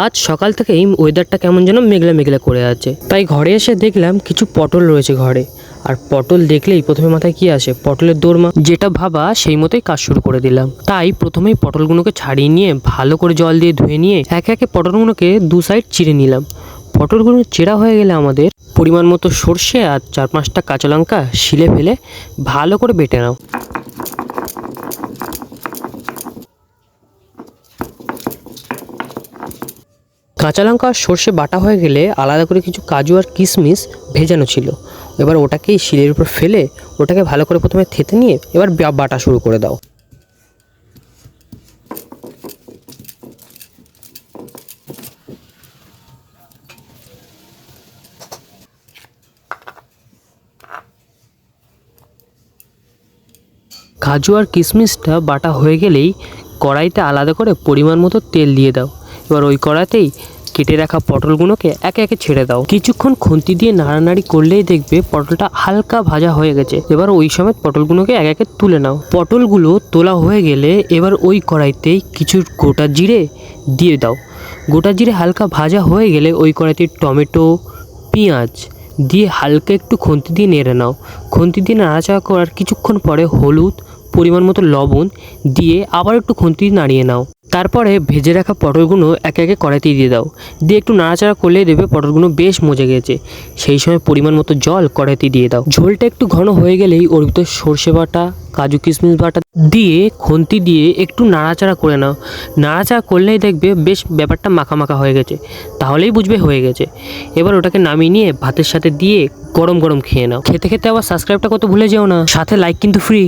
আজ সকাল থেকেই ওয়েদারটা কেমন যেন মেঘলা মেঘলা করে আছে। তাই ঘরে এসে দেখলাম কিছু পটল রয়েছে ঘরে। আর পটল দেখলেই প্রথমে মাথায় কি আসে? পটলের দোরমা। যেটা ভাবা সেই মতোই কাজ শুরু করে দিলাম। তাই প্রথমেই পটলগুলোকে ছাড়িয়ে নিয়ে ভালো করে জল দিয়ে ধুয়ে নিয়ে একে একে পটলগুলোকে দু সাইড চিড়ে নিলাম। পটলগুলো চেরা হয়ে গেলে আমাদের পরিমাণ মতো সর্ষে আর চার পাঁচটা কাঁচা লঙ্কা শিলে ফেলে ভালো করে বেটে নাও। কাঁচা লঙ্কা আর সর্ষে বাটা হয়ে গেলে আলাদা করে কিছু কাজু আর কিশমিশ ভেজানো ছিল। এবার ওটাকেই শিলের উপর ফেলে ওটাকে ভালো করে প্রথমে থেতে নিয়ে এবার বাটা শুরু করে দাও। কাজু আর কিশমিশটা বাটা হয়ে গেলেই কড়াইতে আলাদা করে পরিমাণ মতো তেল দিয়ে দাও। এবার ওই কড়াতেই কেটে রাখা পটলগুলোকে একে একে ছেড়ে দাও। কিছুক্ষণ খুন্তি দিয়ে নাড়ানাড়ি করলেই দেখবে পটলটা হালকা ভাজা হয়ে গেছে। এবার ওই সময় পটলগুলোকে এক একে তুলে নাও। পটলগুলো তোলা হয়ে গেলে এবার ওই কড়াইতেই কিছু গোটা জিরে দিয়ে দাও। গোটা জিরে হালকা ভাজা হয়ে গেলে ওই কড়াইতে টমেটো, পেঁয়াজ দিয়ে হালকা একটু খুন্তি দিয়ে নেড়ে নাও। খুন্তি দিয়ে নাড়াচাড়া করার কিছুক্ষণ পরে হলুদ পরিমাণ মতো লবণ দিয়ে আবার একটু খুন্তি নাড়িয়ে নাও। তারপরে ভেজে রাখা পটলগুলো একে একে কড়াইতে দিয়ে দাও। দিয়ে একটু নাড়াচাড়া করলেই দেবে পটলগুলো বেশ মজে গেছে। সেই সময় পরিমাণ মতো জল কড়াইতে দিয়ে দাও। ঝোলটা একটু ঘন হয়ে গেলেই ওর ভিতর সর্ষে বাটা, কাজু কিশমিশ বাটা দিয়ে খুন্তি দিয়ে একটু নাড়াচাড়া করে নাও। নাড়াচাড়া করলেই দেখবে বেশ ব্যাপারটা মাখা মাখা হয়ে গেছে। তাহলেই বুঝবে হয়ে গেছে। এবার ওটাকে নামিয়ে নিয়ে ভাতের সাথে দিয়ে গরম গরম খেয়ে নাও। খেতে খেতে আবার সাবস্ক্রাইবটা কত ভুলে যেও না। সাথে লাইক কিন্তু ফ্রি